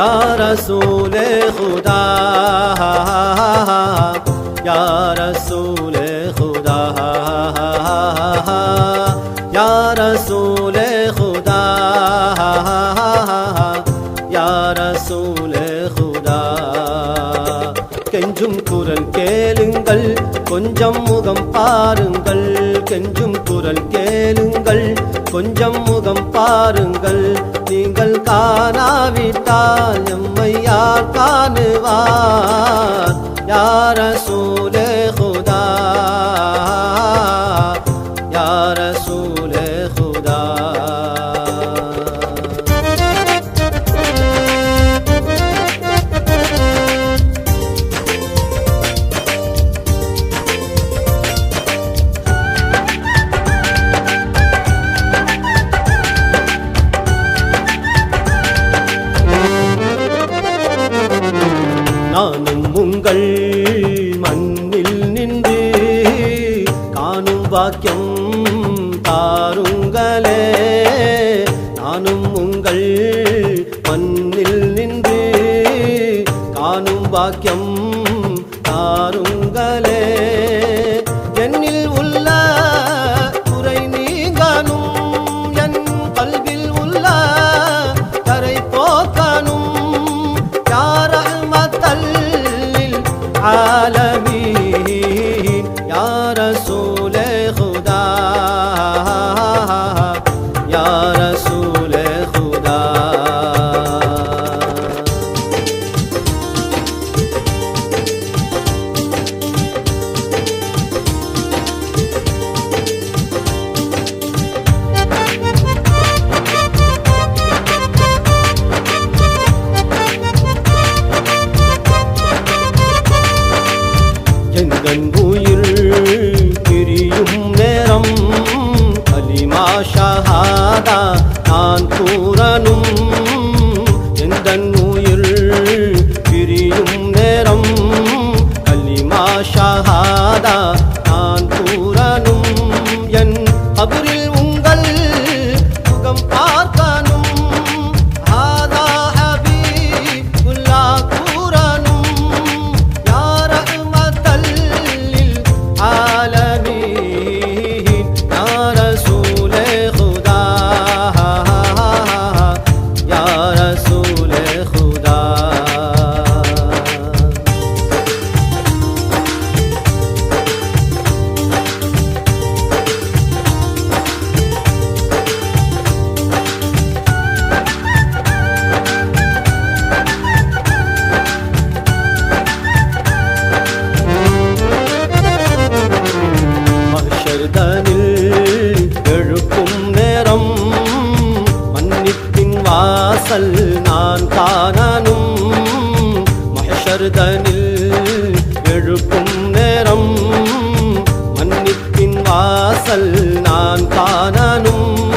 یا رسول خدا. یا رسول خدا. یا رسول خدا. یا رسول خدا. கெஞ்சும் குரல் கேளுங்கள். கொஞ்சம் முகம் பாருங்கள். கெஞ்சும் குரல் கேளுங்கள். கொஞ்சம் முகம் பாருங்கள். எம்மையார் காணுவார். யார சூலே உங்கள் மண்ணில் நின்று காணும் வாக்கியம் தாருங்களே. நானும் உங்கள் மண்ணில் நின்று காணும் வாக்கியம் தாருங்களே. எங்கள் உயிர் பிரியும் நேரம். அலிமா ஷஹாதா நான் கூறனும் எங்கள் உயிர் பிரியும் நேரம்? அலிமா ஷஹாதா வாசல் நான் காணனும். மகஷர்தனில் எழுப்பும் நேரம். மன்னிப்பின் வாசல் நான் காணனும்.